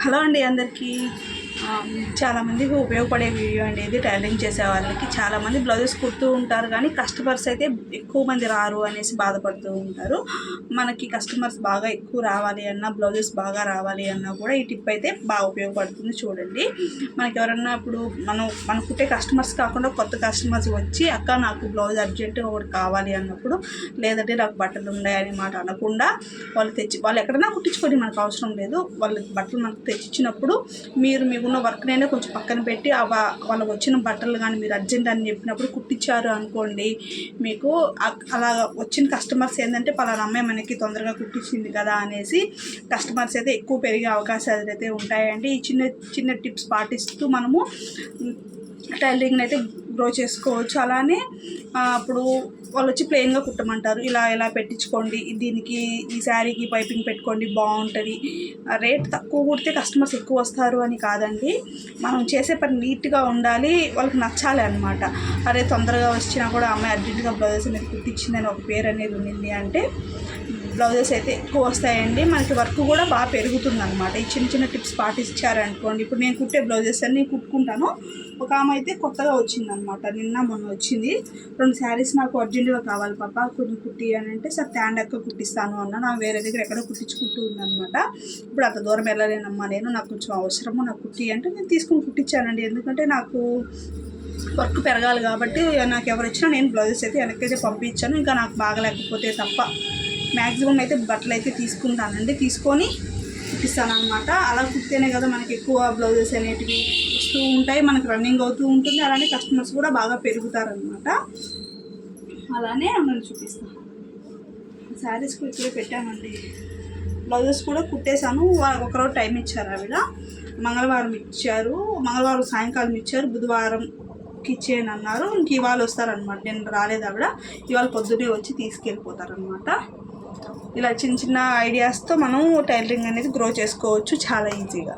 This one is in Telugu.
హలో అండి అందరికీ. చాలామందికి ఉపయోగపడే వీడియో అండి. ఇది టైలరింగ్ చేసే వాళ్ళకి చాలామంది బ్లౌజెస్ కుడుతూ ఉంటారు కానీ కస్టమర్స్ అయితే ఎక్కువ మంది రారు అనేసి బాధపడుతూ ఉంటారు. మనకి కస్టమర్స్ బాగా ఎక్కువ రావాలి అన్నా బ్లౌజెస్ బాగా రావాలి అన్నా కూడా ఈ టిప్ అయితే బాగా ఉపయోగపడుతుంది చూడండి. మనకి ఎవరన్నా ఇప్పుడు మనం మనం కుట్టే కస్టమర్స్ కాకుండా కొత్త కస్టమర్స్ వచ్చి అక్క నాకు బ్లౌజ్ అర్జెంటుగా ఒకటి కావాలి అన్నప్పుడు లేదంటే నాకు బట్టలు ఉన్నాయని మాట అనకుండా వాళ్ళు తెచ్చి వాళ్ళు ఎక్కడైనా కుట్టించుకొని మనకు అవసరం లేదు. వాళ్ళకి బట్టలు మనకు తెచ్చిచ్చినప్పుడు మీరు మీకున్న వర్క్నైనా కొంచెం పక్కన పెట్టి వాళ్ళకి వచ్చిన బట్టలు కానీ మీరు అర్జెంట్ అని చెప్పినప్పుడు కుట్టించారు అనుకోండి మీకు అలా వచ్చిన కస్టమర్స్ ఏంటంటే పలానా అమ్మాయి మనకి తొందరగా కుట్టించింది కదా అనేసి కస్టమర్స్ అయితే ఎక్కువ పెరిగే అవకాశాలు అయితే ఉంటాయండి. ఈ చిన్న చిన్న టిప్స్ పాటిస్తూ మనము టైలరింగ్ అయితే గ్రో చేసుకోవచ్చు. అలానే అప్పుడు వాళ్ళు వచ్చి ప్లెయిన్గా కుట్టమంటారు. ఇలా ఇలా పెట్టించుకోండి. దీనికి ఈ శారీకి పైపింగ్ పెట్టుకోండి బాగుంటుంది. రేట్ తక్కువ కుడితే కస్టమర్స్ ఎక్కువ వస్తారు అని కాదండి. మనం చేసే పని నీట్గా ఉండాలి. వాళ్ళకి నచ్చాలి అనమాట అరే తొందరగా వచ్చినా కూడా అమ్మాయి అర్జెంటుగా బ్లౌజెస్ అనేది కుట్టించిందని ఒక పేరు అనేది ఉండింది అంటే బ్లౌజెస్ అయితే ఎక్కువ వస్తాయండి. మనకి వర్క్ కూడా బాగా పెరుగుతుంది అనమాట ఈ చిన్న చిన్న టిప్స్ పాటించారనుకోండి. ఇప్పుడు నేను కుట్టే బ్లౌజెస్ అన్ని కుట్టుకుంటాను. ఒక ఆమె అయితే కొత్తగా వచ్చిందనమాట నిన్న మొన్న వచ్చింది. రెండు శారీస్ నాకు అర్జెంటుగా కావాలి పాప. కొన్ని కుట్టి అని అంటే సార్ ట్యాండ్ ఎక్కువ కుట్టిస్తాను అన్న నా వేరే దగ్గర ఎక్కడ కుట్టించుకుంటూ ఉందన్నమాట. ఇప్పుడు అంత దూరం వెళ్ళలేనమ్మా నేను. నాకు కొంచెం అవసరము. నాకు కుట్టి అంటే నేను తీసుకుని కుట్టించానండి. ఎందుకంటే నాకు వర్క్ పెరగాలి కాబట్టి నాకు ఎవరు ఇచ్చినా నేను బ్లౌజెస్ అయితే వెనక్కైతే పంపించాను. ఇంకా నాకు బాగలేకపోతే తప్ప మ్యాక్సిమం అయితే బట్టలు అయితే తీసుకుంటానండి. తీసుకొని కుట్టిస్తాను అనమాట అలా కుట్టితేనే కదా మనకి ఎక్కువ బ్లౌజెస్ అనేటివి వస్తూ ఉంటాయి మనకి రన్నింగ్ అవుతూ ఉంటుంది. అలానే కస్టమర్స్ కూడా బాగా పెరుగుతారనమాట అలానే మనం చూపిస్తాను శారీస్కి ఇప్పుడే పెట్టామండి బ్లౌజెస్ కూడా కుట్టేశాను. ఒకరోజు టైం ఇచ్చారు ఆవిడ. మంగళవారం ఇచ్చారు. మంగళవారం సాయంకాలం ఇచ్చారు. బుధవారం ఇచ్చేయని అన్నారు. ఇంక ఇవాళ వస్తారనమాట నేను రాలేదు ఆవిడ. ఇవాళ పొద్దున్నే వచ్చి తీసుకెళ్ళిపోతారనమాట ఇలా చిన్న చిన్న ఐడియాస్తో మనం టైలరింగ్ అనేది గ్రో చేసుకోవచ్చు చాలా ఈజీగా